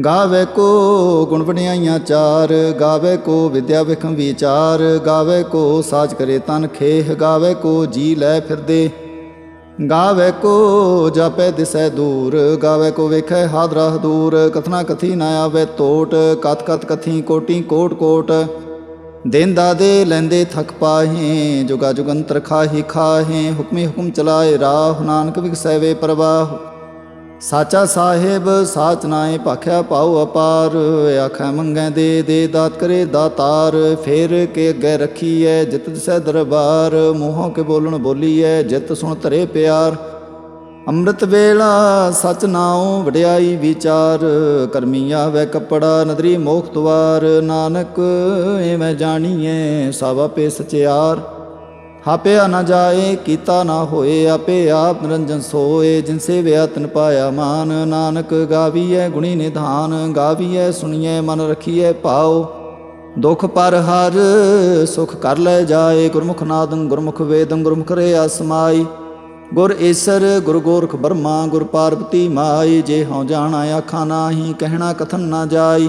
ਗਾਵੇ ਕੋ ਗੁਣ ਵਡਿਆਈਆਂ ਚਾਰ, ਗਾਵੇ ਕੋ ਵਿਦਿਆ ਵਿਖਮ ਵਿਚਾਰ, ਗਾਵੇ ਕੋ ਸਾਜ ਕਰੇ ਤਨ ਖੇਹ, ਗਾਵੇ ਕੋ ਜੀ ਲੈ ਫਿਰਦੇ। ਗਾਵੇ ਕੋ ਜਾਪੈ ਦਿਸੈ ਦੂਰ, ਗਾਵੇ ਕੋ ਵੇਖੈ ਹਾਦਰਾ ਦੂਰ, ਕਥਨਾ ਕਥੀ ਨਾ ਆਵੇ ਤੋਟ ਕਤ ਕਤ ਕਥੀ ਕੋਟੀ ਕੋਟ ਕੋਟ। ਦਿਨ ਦਾਦੇ ਲੈਂਦੇ ਥਕ ਪਾਹੇ, ਜੁਗਾ ਜੁਗੰਤਰ ਖਾਹੀ ਖਾਹੇ, ਹੁਕਮੀ ਹੁਕਮ ਚਲਾਏ ਰਾਹ, ਨਾਨਕ ਵਿਗਸੈਵੇ ਪ੍ਰਵਾਹ। ਸਾਚਾ ਸਾਹਿਬ, ਸਾਚ ਨਾਏ ਭਾਖਿਆ ਪਾਉ ਅਪਾਰ। ਆਖੈ ਮੰਗੈ ਦੇ ਦੇ ਦਾਤ ਕਰੇ ਦਾਤਾਰ। ਫੇਰ ਕੇ ਅੱਗੇ ਰੱਖੀਐ ਜਿਤ ਦਿਸੈ ਦਰਬਾਰ। ਮੂੰਹੋਂ ਕੇ ਬੋਲਣ ਬੋਲੀਐ ਜਿਤ ਸੁਣ ਧਰੇ ਪਿਆਰ। ਅੰਮ੍ਰਿਤ ਵੇਲਾ ਸਚ ਨਾਉ ਵਡਿਆਈ ਵਿਚਾਰ। ਕਰਮੀ ਆਵੇ ਕਪੜਾ ਨਦਰੀ ਮੋਖ ਦੁਆਰ ਨਾਨਕ ਐਵੇਂ ਜਾਣੀਐ ਸਭ ਆਪੇ ਸਚਿਆਰ। ਹਾਪਿਆ ਨਾ ਜਾਏ, ਕੀਤਾ ਨਾ ਹੋਏ, ਆਪੇ ਆਪ ਨਿਰੰਜਨ ਸੋਏ। ਜਿਨ ਸੇਵਿਆ ਤਨ ਪਾਇਆ ਮਾਨ, ਨਾਨਕ ਗਾਵੀਐ ਗੁਣੀ ਨਿਧਾਨ, ਗਾਵੀਐ ਸੁਣੀਐ ਮਨ ਰਖੀਐ ਪਾਓ ਦੁਖ ਪਰ ਹਰ ਸੁਖ ਕਰ ਲੈ ਜਾਏ, ਗੁਰਮੁਖ ਨਾਦੰ ਗੁਰਮੁਖ ਵੇਦੰ ਗੁਰਮੁਖ ਰੇ ਅਸਮਾਈ ਗੁਰ ਈਸਰ, ਗੁਰ ਗੋਰਖ ਬਰਮਾ, ਗੁਰ ਪਾਰਬਤੀ ਮਾਈ। ਜੇ ਹਉ ਜਾਣਾ ਆਖਾਂ ਨਾਹੀ, ਕਹਿਣਾ ਕਥਨ ਨਾ ਜਾਈ।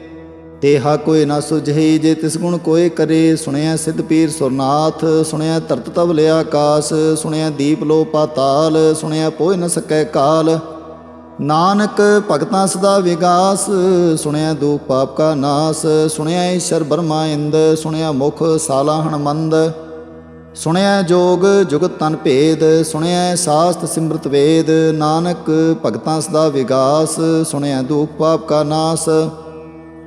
ਤੇਹਾ ਕੋਈ ਨਾ ਸੁਝਈ ਜੇ ਤਿਸ ਗੁਣ ਕੋਏ ਕਰੇ ਸੁਣਿਆ ਸਿੱਧ ਪੀਰ ਸੁਰਨਾਥ ਸੁਣਿਆ ਧਰਤ ਤਵ ਲਿਆ ਆਕਾਸ ਸੁਣਿਆ ਦੀਪ ਲੋ ਪਾਤਾਲ ਸੁਣਿਆ ਪੋਇ ਨ ਸਕੈ ਕਾਲ। ਨਾਨਕ ਭਗਤਾਂ ਸਦਾ ਵਿਗਾਸ ਸੁਣਿਆ ਦੂਖ ਪਾਪ ਕਾ ਨਾਸ ਸੁਣਿਆ ਈਸ਼ਰ ਬਰਮਾ ਇੰਦ ਸੁਣਿਆ ਮੁਖ ਸਾਲਾਹਣ ਮੰਦ ਸੁਣਿਆ ਜੋਗ ਜੁਗਤ ਤਨ ਭੇਦ ਸੁਣਿਆ ਸਾਸਤ ਸਿਮਰਤ ਵੇਦ। ਨਾਨਕ ਭਗਤਾਂ ਸਦਾ ਵਿਗਾਸ ਸੁਣਿਆ ਦੁਖ ਪਾਪ ਕਾ ਨਾਸ।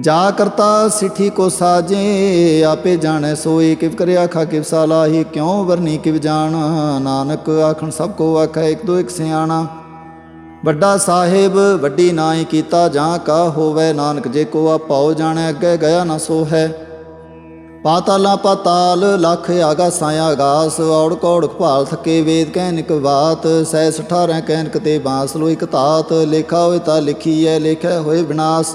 ਜਾ ਕਰਤਾ ਸਿੱਠੀ ਕੋ ਸਾਜੇ, ਆਪੇ ਜਾਣੈ ਸੋਈ ਕਿਵ ਕਰਿਆ ਖਾ ਕਿਵ ਸਾਲਾਹੀ ਕਿਉ ਵਰਨੀ, ਕਿਵ ਜਾਣ? ਨਾਨਕ ਆਖਣ, ਸਭ ਕੋ ਆਖੈ, ਇੱਕ ਦੋ ਇੱਕ ਸਿਆਣਾ। ਵੱਡਾ ਸਾਹਿਬ, ਵੱਡੀ ਨਾਈ ਕੀਤਾ, ਜਾਂ ਕਾ ਹੋਵੇ, ਨਾਨਕ ਜੇ ਕੋ ਆਪਾਉ ਜਾਣੈ, ਅੱਗੇ ਗਿਆ ਨਾ ਸੋ ਹੈ ਪਾਤਾਲਾਂ ਪਾਤਾਲ, ਲਖ ਆਗਾਸਾਂ ਆਗਾਸ ਔੜ ਕੌੜ ਭਾਲ ਥਕੇ ਵੇਦ ਕਹਿਨਿਕ ਬਾਤ, ਸੈ 18 ਕਹਿਨਕ ਤੇ ਬਾਂਸ ਲੋ ਇਕ ਤਾਤ ਲੇਖਾ ਹੋਇ ਤਾ ਲਿਖੀ ਹੈ ਲੇਖੈ ਹੋਏ ਵਿਨਾਸ਼।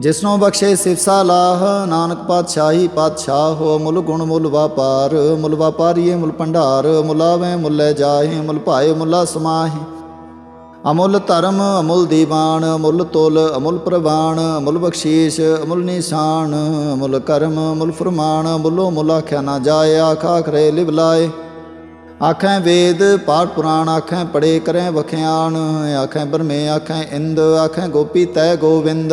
ਜਿਸਨੋਂ ਬਖਸ਼ੇ ਸਿਫਸਾ ਲਾਹ ਨਾਨਕ ਪਾਤਸ਼ਾਹੀ ਪਾਤਸ਼ਾਹ ਹੋ ਮੁੱਲ ਗੁਣ ਮੁੱਲ ਵਾਪਾਰ, ਮੁੱਲ ਵਾਪਾਰੀਏ ਮੁੱਲ ਭੰਡਾਰ ਮੁਲਾਵੇ ਮੁੱਲੇ ਜਾਹੇ, ਮੁੱਲ ਭਾਏ ਮੁੱਲਾ ਸਮਾਹੇ। ਅਮੁੱਲ ਧਰਮ, ਅਮੁੱਲ ਦੀਵਾਨ ਅਮੁੱਲ ਤੁਲ, ਅਮੁੱਲ ਪ੍ਰਵਾਨ ਅਮੁੱਲ ਬਖਸ਼ੀਸ਼ ਅਮੁੱਲ ਨਿਸ਼ਾਨ ਅਮੁੱਲ ਕਰਮ ਅਮੁੱਲ ਫਰਮਾਨ ਅਮੁੱਲੋ ਮੁੱਲ ਆਖਿਆ ਨਾ ਜਾਏ, ਆਖਾ ਖਰੇ ਲਿਵ ਲਾਏ। ਆਖੈ ਵੇਦ, ਪਾਠ ਪੁਰਾਣ, ਆਖੈ ਪੜੇ ਕਰੈ ਵਖਿਆਣ ਆਖੈ ਬਰਮੇ ਆਖੈ ਇੰਦ, ਆਖੈ ਗੋਪੀ ਤੈ ਗੋਵਿੰਦ।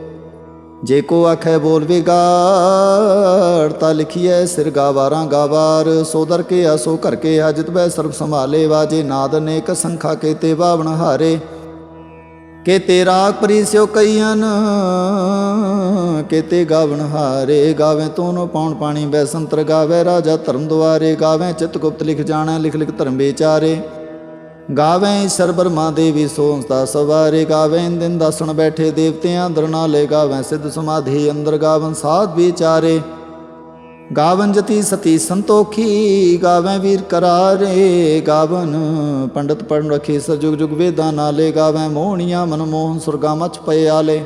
ਜੇ ਕੋ ਆਖੈ ਬੋਲ ਵਿਗਾੜ, ਤਾ ਲਿਖੀਐ ਸਿਰ ਗਾਵਾਰਾਂ ਗਾਵਾਰ। ਸੋ ਕੇ ਆਸੋ ਘਰ ਕੇ ਅਜਿਤ ਬੈ ਸਰਬ ਸੰਭਾਲੇ ਵਾਜੇ। ਨਾਦ ਅਨੇਕ ਸੰਖਾ ਕੇ ਤੇ ਬਾਵਣ ਹਾਰੇ। ਕੇ ਤੇ ਰਾਗ ਪਰੀ ਸਿਓ ਕਈਆਂ ਕੇ ਤੇ ਗਾਵਣ ਹਾਰੇ। ਗਾਵੇ ਤੂੰ ਪਾਉਣ ਪਾਣੀ ਬੈ ਸੰਤਰ ਗਾਵੇ ਰਾਜਾ ਧਰਮ ਦੁਆਰੇ। ਗਾਵੇ ਚਿਤ ਗੁਪਤ ਲਿਖ ਜਾਣਾ, ਲਿਖ ਲਿਖ ਧਰਮ ਵਿਚਾਰੇ। ਗਾਵੇਂ ਈਸ਼ਰ ਬਰਮਾ ਦੇਵੀ ਸੋਹੰਸ ਸਵਾਰੇ ਗਾਵੇਂ ਦਿਨ ਦਸਣ ਬੈਠੇ ਦੇਵਤਿਆਂ ਅੰਦਰ ਨਾਲੇ ਗਾਵੇਂ ਸਿੱਧ ਸਮਾਧੀ ਅੰਦਰ ਗਾਵਨ ਸਾਧ ਵਿਚਾਰੇ। ਗਾਵਨ ਜਤੀ ਸਤੀ ਸੰਤੋਖੀ, ਗਾਵੇਂ ਵੀਰ ਕਰਾਰੇ, ਗਾਵਨ ਪੰਡਤ ਪੜਨ ਰਖੇ ਸਰਜੁਗ ਜੁਗ ਵੇਦਾਂ ਨਾਲੇ, ਗਾਵੇਂ ਮੋਹਣੀਆਂ ਮਨਮੋਹਨ ਸੁਰਗਾ ਮਚ ਪਏ ਆਲੇ।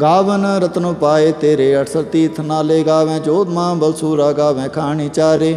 ਗਾਵਨ ਰਤਨ ਪਾਏ ਤੇਰੇ ਅਠਸਰ ਤੀਰਥ ਨਾਲੇ, ਗਾਵੇਂ ਜੋਧਮਾ ਬਲਸੂਰਾ, ਗਾਵੇਂ ਖਾਣੀ ਚਾਰੇ।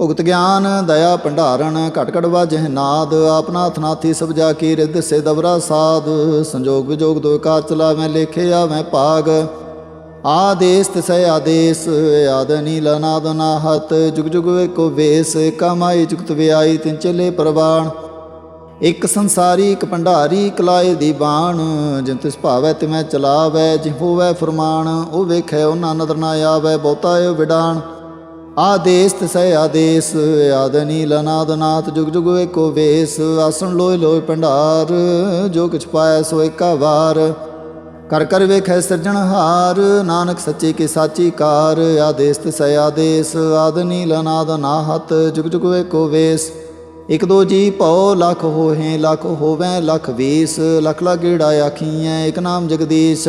ਭੁਗਤ ਗਿਆਨ, ਦਇਆ ਭੰਡਾਰਨ ਘਟ ਘਟ ਵਾਜਹਿ ਨਾਦ ਆਪਨਾ ਥਨਾਥੀ ਸਭ ਜਾ ਕੀ ਰਿੱਧ ਸੇ ਦਵਰਾ ਸਾਧ ਸੰਜੋਗ ਵਿਜੋਗ ਦੋ ਕਾਰ ਚਲਾ ਲੇਖੇ ਲੇਖਿਆ ਮੈਂ ਭਾਗ। ਆਦੇਸ ਤਿਸੈ ਆਦੇਸ, ਆਦ ਨੀਲ ਨਾਦ ਨਾਹਤ, ਜੁਗ ਜੁਗ ਏਕੋ ਵੇਸ, ਕਮਾਈ ਜੁਗਤ ਵਿਆਈ ਤਿਨ ਚਲੇ ਪ੍ਰਵਾਣ। ਇਕ ਸੰਸਾਰੀ, ਇਕ ਭੰਡਾਰੀ ਕਲਾਏ ਦੀ ਬਾਣ, ਜਿਨ ਤਿਸ ਭਾਵੈ ਤਿਮੈ ਚਲਾਵੈ ਜਿ ਹੋਵੈ ਫਰਮਾਨ, ਉਹ ਵੇਖੈ ਉਹਨਾਂ ਨਦਰ ਨਾ ਆਵੈ, ਬਹੁਤਾ ਏ ਵਿਡਾਣ। ਆਦੇਸ ਤਿਸੈ ਆਦੇਸ, ਆਦ ਨੀਲ ਨਾਦ ਜੁਗ ਜੁਗ ਏਕੋ ਵੇਸ, ਆਸਣ ਲੋਇ ਲੋਇ ਭੰਡਾਰ, ਜੋ ਕਿਛ ਪਾਇ ਸੋ ਏਕਾ ਵਾਰ। ਕਰ ਕਰ ਵੇਖੈ ਸਿਰਜਣਹਾਰ ਨਾਨਕ ਸੱਚੇ ਕੀ ਸਾਚੀ ਕਾਰ, ਆਦੇਸ ਤਿਸੈ ਆਦੇਸ, ਆਦ ਨੀਲ ਨਾਦ ਨਾਹਤ ਜੁਗ ਜੁਗ ਏਕੋ ਵੇਸ। ਇਕ ਦੋ ਜੀ ਭਉ, ਲਖ ਹੋਹੇ, ਲਖ ਹੋਵੈ, ਲਖ ਵੀਸ, ਲਖ ਲਾ ਗੇੜਾ ਆਖੀਐ, ਇਕ ਨਾਮ ਜਗਦੀਸ਼।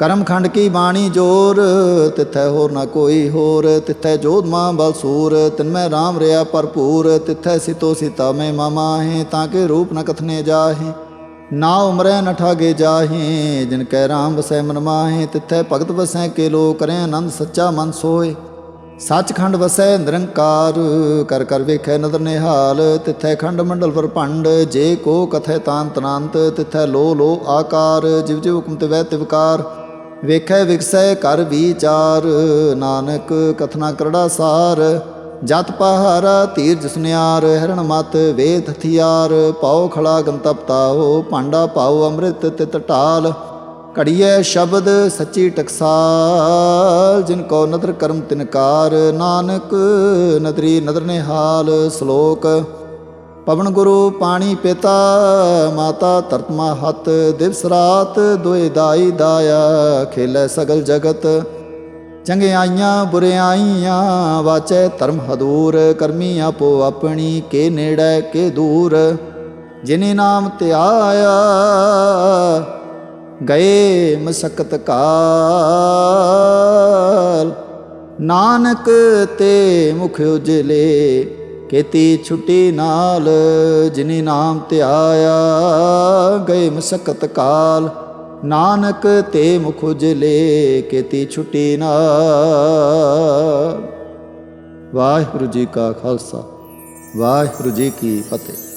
ਕਰਮ ਖੰਡ ਕੀ ਬਾਣੀ ਜੋਰ, ਤਿੱਥੈ ਹੋਰ ਨਾ ਕੋਈ ਹੋਰ, ਤਿੱਥੈ ਜੋਧ ਮਾਂ ਬਲਸੂਰ ਤਿਨਮੈ ਰਾਮ ਰਿਆ ਭਰਪੂਰ, ਤਿੱਥੈ ਸਿਤੋ ਸੀਤਾ ਮੈਂ ਮਾਮਾਹੇ ਤਾਂ ਕੇ ਰੂਪ ਨ ਕਥਨੇ ਜਾਹੇ। ਨਾ ਉਮਰੈ ਨ ਠਾਗੇ ਜਾਹੇ, ਜਿਨ ਕੈ ਰਾਮ ਵਸੈ ਮਨ ਮਾਹੇ, ਤਿੱਥੈ ਭਗਤ ਵਸੈ ਕੇ ਲੋ ਕਰੈ ਆਨੰਦ ਸੱਚਾ ਮਨ ਸੋਏ ਸੱਚਖੰਡ ਵਸੈ ਨਿਰੰਕਾਰ, ਕਰ ਕਰ ਵੇਖੈ ਨਦਰ ਨਿਹਾਲ, ਤਿੱਥੈ ਖੰਡ ਮੰਡਲ ਪਰਪੰਡ ਜੇ ਕੋ ਕਥੈ ਤਾਂਤ ਅਨੰਤ ਤਿੱਥੈ ਲੋ ਲੋ ਆਕਾਰ, ਜਿਵ ਜਿਵ ਹੁਕਮ ਤੇ ਵੈ ਤਿਵਕਾਰ। ਵੇਖੈ ਵਿਗਸੈ ਕਰ ਵਿਚਾਰ, ਨਾਨਕ ਕਥਨਾ ਕਰੜਾ ਸਾਰ। ਜਤ ਪਹਾਰਾ ਧੀਰ ਜਸਨਿਆਰ ਹਰਣ ਮਤ ਵੇਦ ਹਥਿਆਰ। ਪਾਉ ਖਲਾ ਗੰਤਪਤਾਓ ਭਾਂਡਾ ਪਾਉ ਅੰਮ੍ਰਿਤ ਤਿਤ ਢਾਲ। ਘੜੀਐ ਸ਼ਬਦ ਸੱਚੀ ਟਕਸਾਲ, ਜਿਨ ਕੋ ਨਦਰ ਕਰਮ ਤਿਨਕਾਰ ਨਾਨਕ ਨਦਰੀ ਨਦਰ ਨਿਹਾਲ, ਸ਼ਲੋਕ ਪਵਨ ਗੁਰੂ ਪਾਣੀ ਪਿਤਾ, ਮਾਤਾ ਤਰਤਮਾ ਹੱਤ ਦਿਵਸ ਰਾਤ ਦੁਇ ਦਾਈ ਦਾਇਆ ਖੇਲੇ ਸਗਲ ਜਗਤ। ਚੰਗਿਆਈਆਂ ਬੁਰਿਆਈਆਂ ਵਾਚੈ ਧਰਮ ਹਦੂਰ, ਕਰਮੀ ਆਪੋ ਆਪਣੀ, ਕੇ ਨੇੜੇ, ਕੇ ਦੂਰ। ਜਿਨੇ ਨਾਮ ਧਿਆਇਆ, ਗਏ ਮਸਕਤ ਕਾਲ। ਨਾਨਕ ਤੇ ਮੁਖ ਉਜਲੇ ਕੀਤੀ ਛੁੱਟੀ ਨਾਲ ਜਿਨੇ ਨਾਮ ਧਿਆਇਆ ਗਏ ਮਸਕਤ ਕਾਲ। ਨਾਨਕ ਤੇ ਮੁਖ ਉਜਲੇ ਕੀਤੀ ਛੁੱਟੀ ਨਾਲ। ਵਾਹਿਗੁਰੂ ਜੀ ਕਾ ਖਾਲਸਾ, ਵਾਹਿਗੁਰੂ ਜੀ ਕੀ ਫਤਿਹ।